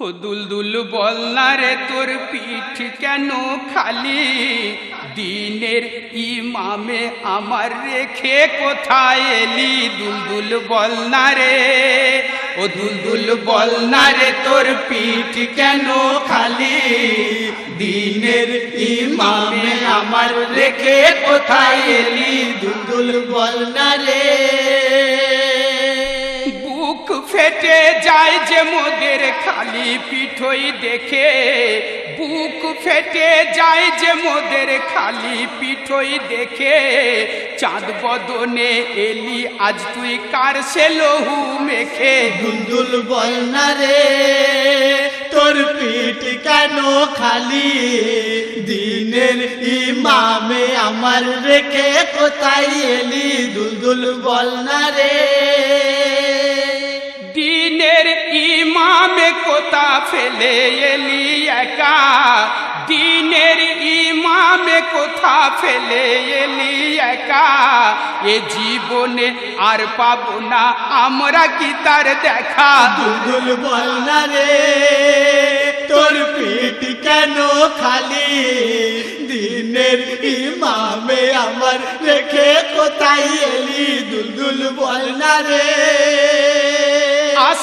ও দুলদুল বল রে তোর পিঠ কেন খালি? দিনের ইমামে আমার রেখে কোথায় এলি দুলদুল বল না রে ও দুলদুল বল রে তোর পিঠ কেন খালি? দিনের ইমামে আমার রেখে কোথায় এলি দুলদুল বল রে ফেটে যায় যে মোদের খালি পিঠই দেখে। বুক ফেটে যায় যে মোদের খালি পিঠই দেখে। চাঁদ বদনে এলি, আজ তুই কার সে লহু মেখে? দুলদুল বল না রে, তোর পিঠ কেন খালি? দিনের ইমামে আমার রেখে কোথায় এলি? দুলদুল বল না রে। কোথা ফেলে এলি একা। দিনের ইমামে কোথা ফেলে এলি একা? এ জীবনে আর পাবো না, আমরা কি তার দেখা? দুলদুল বল না রে, তোর পিঠ কেন খালি? দিনের ইমামে আমার রেখে কোথায় এলি? দুলদুল বল না রে।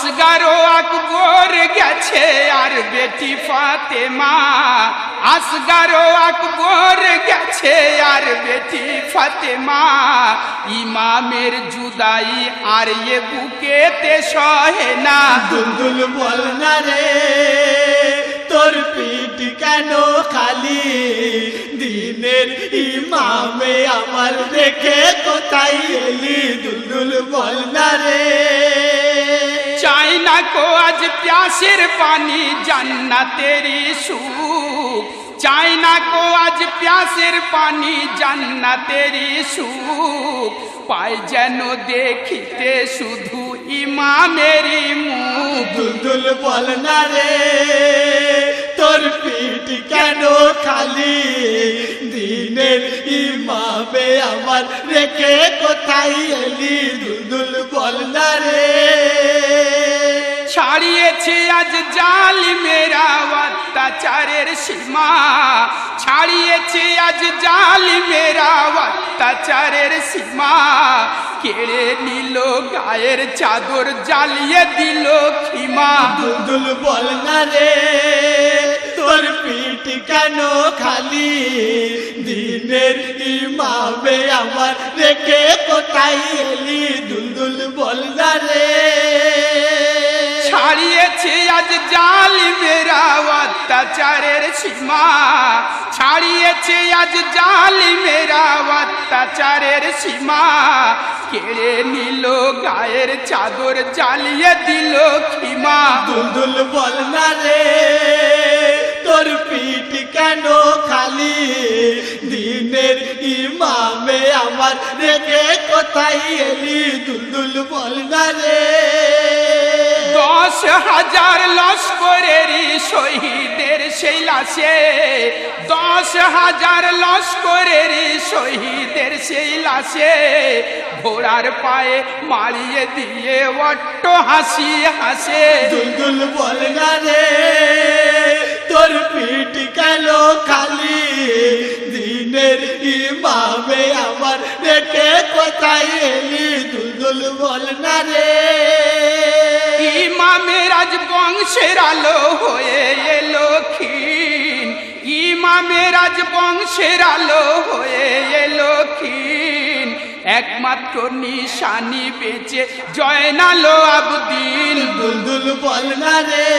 আসগারো আকবর গেছে আর বেটি ফাতেমা। আসগারো আকবর গেছে আর বেটি ফাতেমা। ইমামের জুদাই আর এ বুকেতে সহে না। দুলদুল বল না রে, তোর পিঠ কেন খালি? দিনের ইমামে আমার রেখে কোথায় এলি? দুলদুল বল না রে কো আজ প্যাসের পানি জান্নাতেরি সুখ। চাই না কো আজ প্যাসের পানি জান্নাতেরি সুখ। পাই যেন দেখিতে শুধু ইমামেরই মুখ। দুলদুল বল না রে, তোর পিঠ কেন খালি? দিনের ইমামে আমার রেখে কোথায় এলি? দুলদুল বল না রে। ছাড়িয়েছে আজ জালি মেরা অত্যাচারের সীমা। ছাড়িয়েছে আজ জালি মেরা অত্যাচারের সীমা। কেড়ে নিল গায়ের চাদর, জ্বালিয়ে দিল খিমা। দুদুল বল না রে, তোর পিঠ কেন খালি? দিনের ইমামে আমার রেখে কোথায় এলি? দুলদুল বল না রে আজ জালি মেরা অত্যাচারের সীমা ছাড়িয়েছে, আজ জালি মেরা অত্যাচারের সীমা। কেড়ে নিল গায়ের চাদর, জ্বালিয়ে দিল খিমা দুলদুল বল না রে, তোর পিঠ কেন খালি? দিনের ইমামে আমার রেখে কোথায় এলি? দুলদুল বল না রে। দশ হাজার লস্করেরই শহীদের সেই লাশে, দশ হাজার লস্করেরই শহীদের সেই লাশে, ঘোড়ার পায়ে মারিয়ে দিয়ে অট্ট হাসি হাসে। দুলদুল বল না রে, তোর পিঠ কেন খালি? দিনের ইমামে আমার রেখে কোথায় এলি? দুলদুল বল না রে। ইমামের আজ বংশের আলো হয়ে এলো ক্ষীণ। ইমামের আজ বংশের আলো হয়ে এলো ক্ষীণ। একমাত্র নিশানি বেঁচে জয়নালো আবদিন। দুলদুল বল না রে,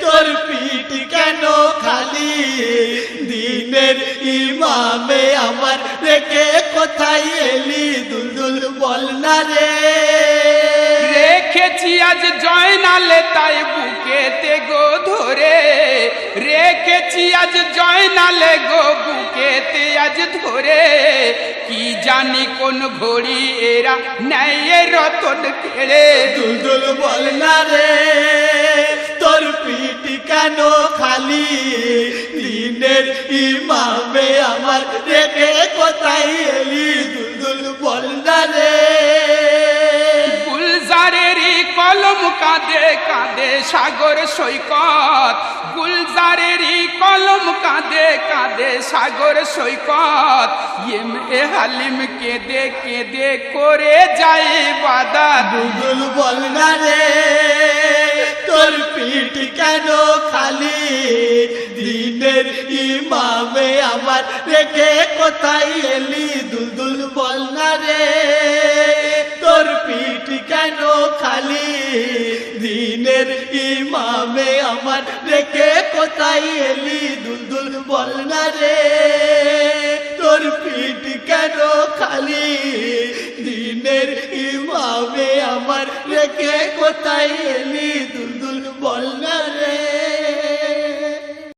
তোর পিঠ কেন খালি? দিনের ইমামে আমার রেখে কোথায় এলি? দুলদুল বল না রে রেখেছি আজ জয়নালে তাই বুকেতে গো ধরে। রেখেছি আজ জয়নালে গো বুকেতে আজ ধরে। কি জানি কোন ঘড়ি এরা ন্যায়ের রতন কেড়ে দুলদুল বল না রে, তোর পিঠ কেন খালি? দিনের ইমামে আমার রেখে কোথায় এলি? কলম কাঁদে কাঁদে সাগর সৈকত। গুলজারেরই কলম কাঁদে কাঁদে সাগর সৈকত। এম এ হালিম কেঁদে কেঁদে করে যায় বাদা। দুলদুল বল না রে, তোর পিঠ কেন খালি? দিনের ইমামে আমার রেখে কোথায় এলি? দুলদুল বল না রে, তোর পিঠ কেন খালি? দিনের ইমামে আমার রেখে কোথায় এলি দুলদুল বল না রে? তোর পিঠ কেন খালি? দিনের ইমামে আমার রেখে কোথায় এলি দুল